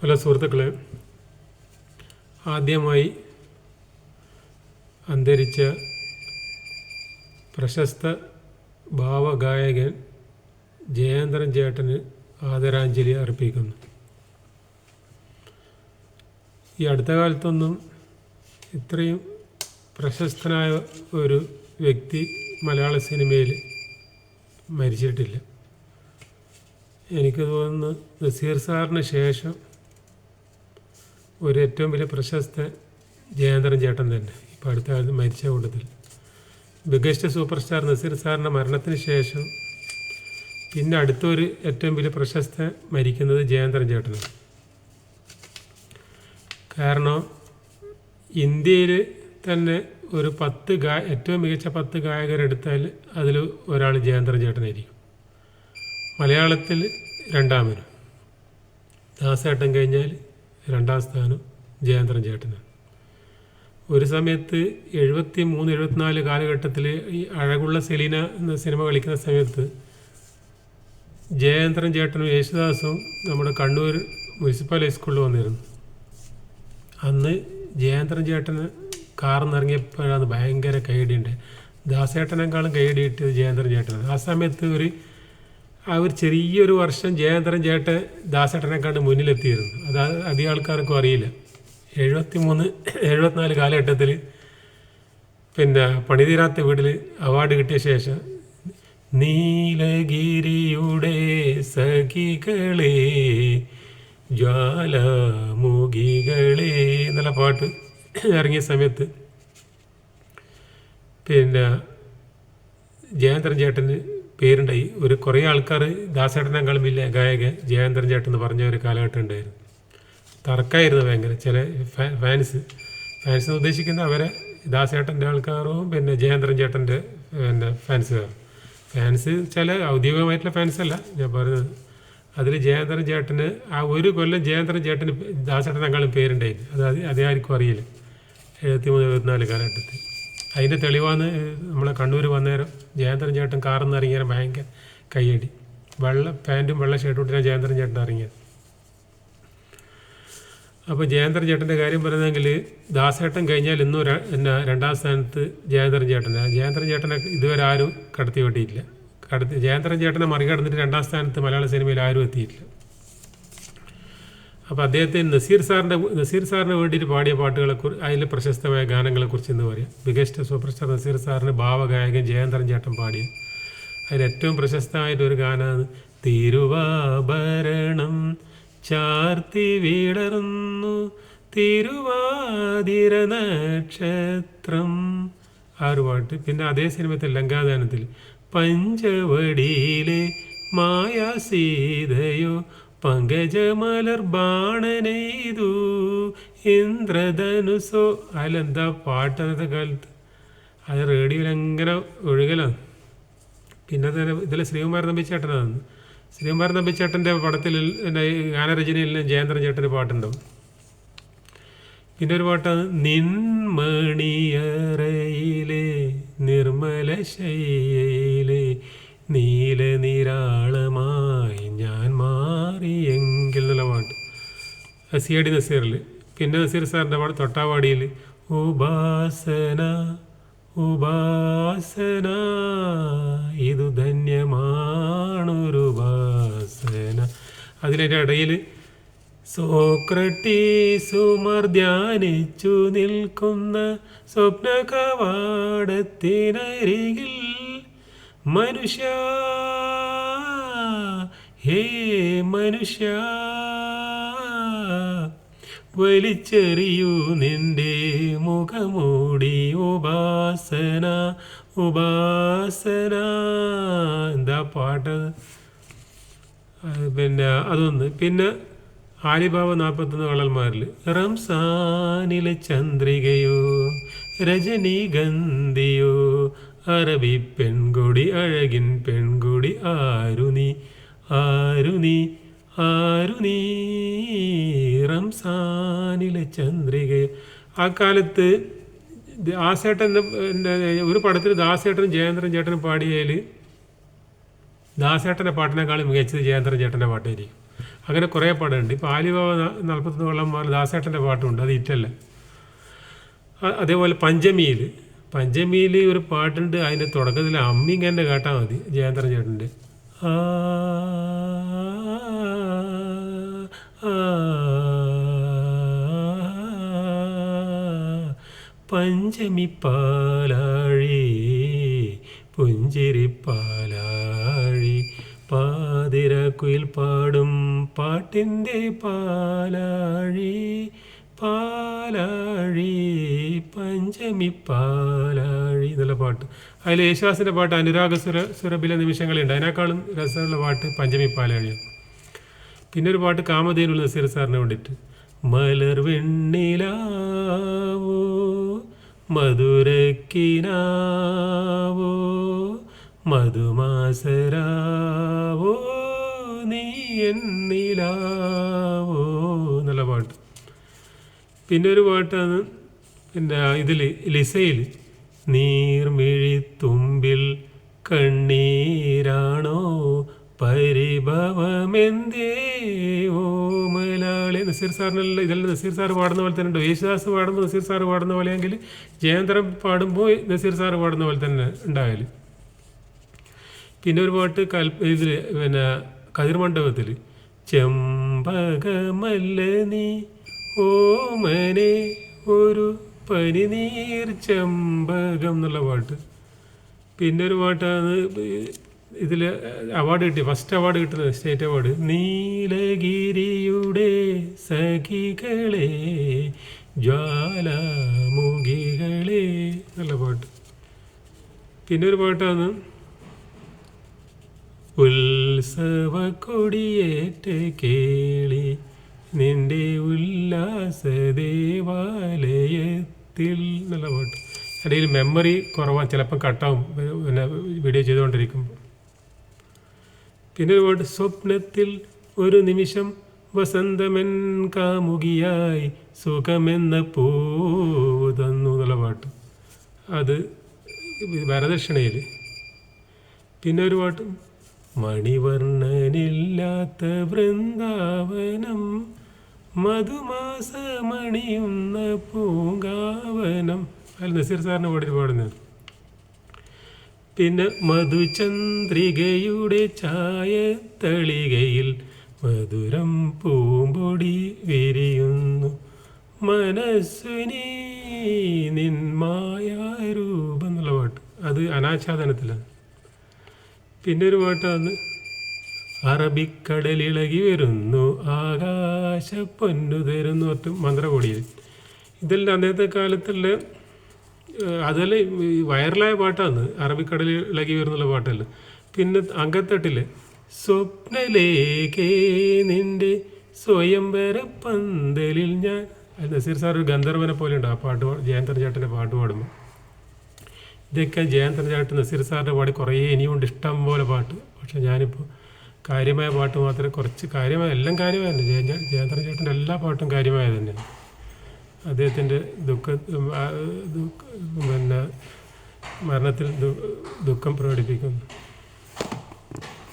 പല സുഹൃത്തുക്കളെ ആദ്യമായി അന്തരിച്ച പ്രശസ്ത ഭാവഗായകൻ ജയേന്ദ്രൻ ചേട്ടന് ആദരാഞ്ജലി അർപ്പിക്കുന്നു. ഈ അടുത്ത കാലത്തൊന്നും ഇത്രയും പ്രശസ്തനായ ഒരു വ്യക്തി മലയാള സിനിമയിൽ മരിച്ചിട്ടില്ല. എനിക്ക് തോന്നുന്നു നസീർ സാറിന് ശേഷം ഒരു ഏറ്റവും വലിയ പ്രശസ്ത ജയേന്ദ്രൻ ചേട്ടൻ തന്നെ. ഇപ്പോൾ അടുത്ത കാലത്ത് മരിച്ച കൂട്ടത്തിൽ. ബിഗസ്റ്റ് സൂപ്പർ സ്റ്റാർ നസീർ സാറിന്റെ മരണത്തിന് ശേഷം പിന്നെ അടുത്തൊരു ഏറ്റവും വലിയ പ്രശസ്ത മരിക്കുന്നത് ജയേന്ദ്രൻ ചേട്ടനാണ്. കാരണം ഇന്ത്യയിൽ തന്നെ ഒരു പത്ത് ഗായ ഏറ്റവും മികച്ച പത്ത് ഗായകരെടുത്താൽ അതിൽ ഒരാൾ ജയേന്ദ്രൻ ചേട്ടനായിരിക്കും. മലയാളത്തിൽ രണ്ടാമനും. ദാസേട്ടൻ കഴിഞ്ഞാൽ രണ്ടാം സ്ഥാനം ജയേന്ദ്രൻ ചേട്ടനാണ്. ഒരു സമയത്ത് എഴുപത്തി മൂന്ന് എഴുപത്തിനാല് കാലഘട്ടത്തിൽ ഈ അഴകുള്ള സെലീന എന്ന സിനിമ കളിക്കുന്ന സമയത്ത് ജയേന്ദ്രൻ ചേട്ടനും യേശുദാസും നമ്മുടെ കണ്ണൂർ മുനിസിപ്പൽ ഹൈസ്കൂളിൽ വന്നിരുന്നു. അന്ന് ജയേന്ദ്രൻ ചേട്ടന് കാറിൽ നിന്ന് ഇറങ്ങിയപ്പോഴാണ് ഭയങ്കര കൈയടിയുണ്ട് ദാസേട്ടനേക്കാളും കൈയടിയിട്ട് ജയേന്ദ്രൻ ചേട്ടനാണ്. ആ സമയത്ത് ഒരു ആ ഒരു ചെറിയൊരു വർഷം ജയേന്ദ്രൻ ചേട്ടൻ ദാസേട്ടനെക്കാണ്ട് മുന്നിലെത്തിയിരുന്നു. അത് അധികം ആൾക്കാർക്കും അറിയില്ല. എഴുപത്തി മൂന്ന് എഴുപത്തിനാല് കാലഘട്ടത്തിൽ പിന്നെ പണിതീരാത്ത വീട്ടിൽ അവാർഡ് കിട്ടിയ ശേഷം നീലഗിരിയുടെ സഖികളെ ജ്വാലാമുഖികളെ എന്നുള്ള പാട്ട് ഇറങ്ങിയ സമയത്ത് പിന്നെ ജയേന്ദ്രൻ ചേട്ടന് പേരുണ്ടായി. ഒരു കുറേ ആൾക്കാർ ദാസേട്ടനെക്കാളും വലിയ ഗായകൻ ജയേന്ദ്രൻ ചേട്ടൻ എന്ന് പറഞ്ഞ ഒരു കാലഘട്ടം ഉണ്ടായിരുന്നു. തർക്കമായിരുന്നു ഭയങ്കര. ചില ഫാൻസ് ഫാൻസ് ഉദ്ദേശിക്കുന്ന അവരെ ദാസേട്ടന്റെ ആൾക്കാരും പിന്നെ ജയേന്ദ്രൻ ചേട്ടന്റെ പിന്നെ ഫാൻസുകാർ ഫാൻസ് ചില ഔദ്യോഗികമായിട്ടുള്ള ഫാൻസ് അല്ല ഞാൻ പറയുന്നത് അതിൽ ജയേന്ദ്രൻ ചേട്ടന് ആ ഒരു കൊല്ലം ജയേന്ദ്രൻ ചേട്ടന് ദാസേട്ടനേക്കാളും പേരുണ്ടായിരുന്നു. അത് അതേ ആർക്കും അറിയില്ല എഴുപത്തി മൂന്ന് എഴുപത്തിനാല് കാലഘട്ടത്തിൽ. അതിന്റെ തെളിവാണ് നമ്മളെ കണ്ണൂർ വന്നേരം ജയേന്ദ്രൻ ചേട്ടൻ കാറിൽ നിന്ന് ഇറങ്ങിയാൽ ഭയങ്കര കയ്യടി. വെള്ള പാന്റും വെള്ള ഷർട്ടും ഇട്ടിട്ടാണ് ജയേന്ദ്രൻ ചേട്ടൻ ഇറങ്ങിയത്. അപ്പോൾ ജയേന്ദ്രൻ ചേട്ടന്റെ കാര്യം പറയുന്നതെങ്കിൽ ദാസേട്ടൻ കഴിഞ്ഞാൽ ഇന്നും പിന്നെ രണ്ടാം സ്ഥാനത്ത് ജയേന്ദ്രൻ ചേട്ടനാണ് ജയേന്ദ്രൻ ചേട്ടനെ ഇതുവരെ ആരും കടത്തി വെട്ടിയിട്ടില്ല കടത്തി ജയേന്ദ്രൻ ചേട്ടനെ മറികടന്നിട്ട് രണ്ടാം സ്ഥാനത്ത് മലയാള സിനിമയിൽ ആരും എത്തിയിട്ടില്ല. അപ്പോൾ അദ്ദേഹത്തെ നസീർ സാറിന്റെ നസീർ സാറിന് വേണ്ടിയിട്ട് പാടിയ പാട്ടുകളെ അതിൽ പ്രശസ്തമായ ഗാനങ്ങളെക്കുറിച്ച് എന്ന് പറയാം. ബിഗസ്റ്റ് സൂപ്പർ സ്റ്റാർ നസീർ സാറിന് ഭാവഗായകൻ ജയേന്ദ്രൻ ചേട്ടൻ പാടിയ അതിൽ ഏറ്റവും പ്രശസ്തമായിട്ട് ഒരു ഗാനമാണ് തിരുവാഭരണം. ചാർത്തി വിടർന്നു തിരുവാതിര നക്ഷത്രം. ആ ഒരു പാട്ട്. പിന്നെ അതേ സിനിമത്തിൽ ലങ്കാദാനത്തിൽ പഞ്ചവടിയിലെ മായാ സീതയോ പങ്കജമലർ ബാണനെയ്തു ഇന്ദ്രധനുസോ അതിലെന്താ പാട്ട് അന്നത്തെ കാലത്ത്? അത് റേഡിയോയിൽ അങ്ങനെ ഒഴുകലാണ്. പിന്നെ തന്നെ ഇതിൽ ശ്രീകുമാരൻ നമ്പിച്ചേട്ടനാണ് ശ്രീകുമാരൻ നമ്പിച്ചേട്ടന്റെ പടത്തിൽ എന്റെ ഗാനരചനയിൽ ജയേന്ദ്രൻ ചേട്ടന്റെ പാട്ടുണ്ടാവും. പിന്നെ ഒരു പാട്ടാണ് നിൻമണിയറയിലെ നിർമ്മല ശയ്യയിലെ നീല നിരാളമായി ഞാൻ മാറിയെങ്കിൽ എന്നുള്ള പാട്ട്. സി അടി നസീറിൽ. പിന്നെ നസീർ സാറിന്റെ പാട്ട് തൊട്ടാവാടിയിൽ. ഉപാസന ഉപാസന ഇതു ധന്യമാണൊരു ഉപാസന. അതിന്റെ ഇടയിൽ സോക്രട്ടീസുമർ ധ്യാനിച്ചു നിൽക്കുന്ന സ്വപ്ന കവാടത്തിനരികിൽ മനുഷ്യ ഹേ മനുഷ്യ വലിച്ചെറിയൂ നിന്റെ മുഖമൂടി. ഉപാസന ഉപാസന. എന്താ പാട്ട്? പിന്നെ അതൊന്ന്. പിന്നെ ആലിബാബ നാൽപ്പത്തൊന്ന് കള്ളന്മാരിൽ. റംസാനിലെ ചന്ദ്രികയോ രജനീഗന്ധിയോ അറബി പെൺകുടി അഴകിൻ പെൺകുടി ആരു ആരുനി ചന്ദ്രിക നീ? റംസാനിലെ ചന്ദ്രികയോ. ആ കാലത്ത് ദാസേട്ടന്റെ ഒരു പടത്തിൽ ദാസേട്ടനും ജയേന്ദ്രൻ ചേട്ടനും പാടിയതിൽ ദാസേട്ടന്റെ പാട്ടിനേക്കാളും മികച്ചത് ജയേന്ദ്രൻ ചേട്ടന്റെ പാട്ടായിരിക്കും. അങ്ങനെ കുറേ പാടുണ്ട്. ഇപ്പോൾ ആലിബാബ നാൽപ്പത്തൊന്ന് വെള്ളം മാറി ദാസേട്ടന്റെ പാട്ടുണ്ട്. അത് ഇറ്റല്ല അതേപോലെ പഞ്ചമിയിൽ. പഞ്ചമിയിൽ ഒരു പാട്ടുണ്ട്. അതിന്റെ തുടക്കത്തിൽ അമ്മിങ് കേട്ടാൽ മതി ജയേന്ദ്രൻ ചേട്ടന്റെ. പഞ്ചമി പാലാഴി പുഞ്ചിരി പാലാഴി പാതിരക്കുയിൽ പാടും പാട്ടിന്റെ പാലാഴി. പാലാഴി പഞ്ചമി പാലാഴി എന്നുള്ള പാട്ട്. അതിൽ യേശുദാസിന്റെ പാട്ട് അനുരാഗ സുര സുരഭിലെ നിമിഷങ്ങളുണ്ട്. അതിനേക്കാളും രസമുള്ള പാട്ട് പഞ്ചമി പാലാഴി പിന്നെ ഒരു പാട്ട് കാമധേനുള്ള നസീർ സാറിന് വേണ്ടിയിട്ട്. മലർ വെണ്ണിലാവോ മധുരക്കിനാവോ മധുമാസരാവോ നീ എന്നിലാവോ എന്നുള്ള പാട്ട്. പിന്നെ ഒരു പാട്ടാണ് പിന്നെ ഇതിൽ ലിസയിൽ നീർമിഴിത്തുമ്പിൽ കണ്ണീരാണോ? പരിഭവമെന്തേ മലയാളി നസീർ സാറിനുള്ള ഇതിൽ നസീർ സാർ പാടുന്ന പോലെ തന്നെ ഉണ്ട്. യേശുദാസ് പാടുമ്പോൾ നസീർ സാർ പാടുന്ന പോലെയെങ്കിൽ ജയന്തരം പാടുമ്പോൾ നസീർ സാർ പാടുന്ന പോലെ തന്നെ ഉണ്ടായാലും പിന്നെ ഒരു പാട്ട് കൽ ഇതിൽ പിന്നെ കതിർമണ്ഡപത്തിൽ ചെമ്പകമല്ല നീ? ഓമനെ ഒരു പനിനീർ ചെമ്പകം എന്നുള്ള പാട്ട്. പിന്നെ ഒരു പാട്ടാണ് ഇതിൽ അവാർഡ് കിട്ടി ഫസ്റ്റ് അവാർഡ് കിട്ടുന്നത് സ്റ്റേറ്റ് അവാർഡ് നീലഗിരിയുടെ സഖികളെ ജ്വാലാമുഖികളെ എന്നുള്ള പാട്ട്. പിന്നെ ഒരു പാട്ടാണ് ഉത്സവ കൊടിയേറ്റ കേളി നിന്റെ ഉല്ലാസ ദേവാലയത്തിൽ എന്നുള്ള പാട്ട് ഇടയിൽ മെമ്മറി കുറവാണ്. ചിലപ്പോൾ കട്ടാവും പിന്നെ വീഡിയോ ചെയ്തുകൊണ്ടിരിക്കുമ്പോൾ പിന്നെ ഒരു പാട്ട് സ്വപ്നത്തിൽ ഒരു നിമിഷം വസന്തമൻ കാമുകിയായി സുഖമെന്ന പൂ തന്നു എന്നുള്ള പാട്ട് അത് വരദക്ഷിണയിൽ. പിന്നെ ഒരു പാട്ട് മണിവർണനില്ലാത്ത വൃന്ദാവനം മധുമാസമണിയുന്ന പൂങ്കാവനം. അല്ല നസീർ സാറിന് പാടി പാടുന്നത്. പിന്നെ മധുചന്ദ്രികയുടെ ചായത്തളികയിൽ മധുരം പൂമ്പൊടി വിരിയുന്നു. മനസ്സുനി നിന്മായാരൂപം എന്നുള്ള പാട്ട്. അത് അനാച്ഛാദനത്തിലാണ്. പിന്നെ ഒരു പാട്ടാണ് അറബിക്കടലിളകി വരുന്നു. ആകാശ പൊന്നു തരുന്നു. ഒറ്റ മന്ത്രകോടിയിൽ. ഇതെല്ലാം അന്നത്തെ കാലത്തുള്ള അതെല്ലാം വൈറലായ പാട്ടാണ്. അറബിക്കടലിൽ ഇളകി വരുന്നുള്ള പാട്ടല്ല. പിന്നെ അങ്കത്തട്ടിൽ സ്വപ്നലേഖേ നിന്റെ സ്വയംവര പന്തലിൽ ഞാൻ. നസീർ സാർ ഒരു ഗന്ധർവനെ പോലെ ഉണ്ട് ആ പാട്ട് ജയന്തർ ചേട്ടന്റെ പാട്ട് പാടുമ്പോൾ. ഇതൊക്കെ ജയന്തൻ നസീർ സാറിന്റെ പാടി കുറേ ഇനിയുണ്ട്. ഇഷ്ടം പോലെ പാട്ട്. പക്ഷെ ഞാനിപ്പോൾ കാര്യമായ പാട്ട് മാത്രമേ കുറച്ച് കാര്യമായ എല്ലാം കാര്യമായ തന്നെ. ജയ ജയന്തൻ ചേട്ടന്റെ എല്ലാ പാട്ടും കാര്യമായ തന്നെയാണ്. അദ്ദേഹത്തിന്റെ ദുഃഖ പിന്നെ മരണത്തിൽ ദുഃഖം പ്രകടിപ്പിക്കുന്നു.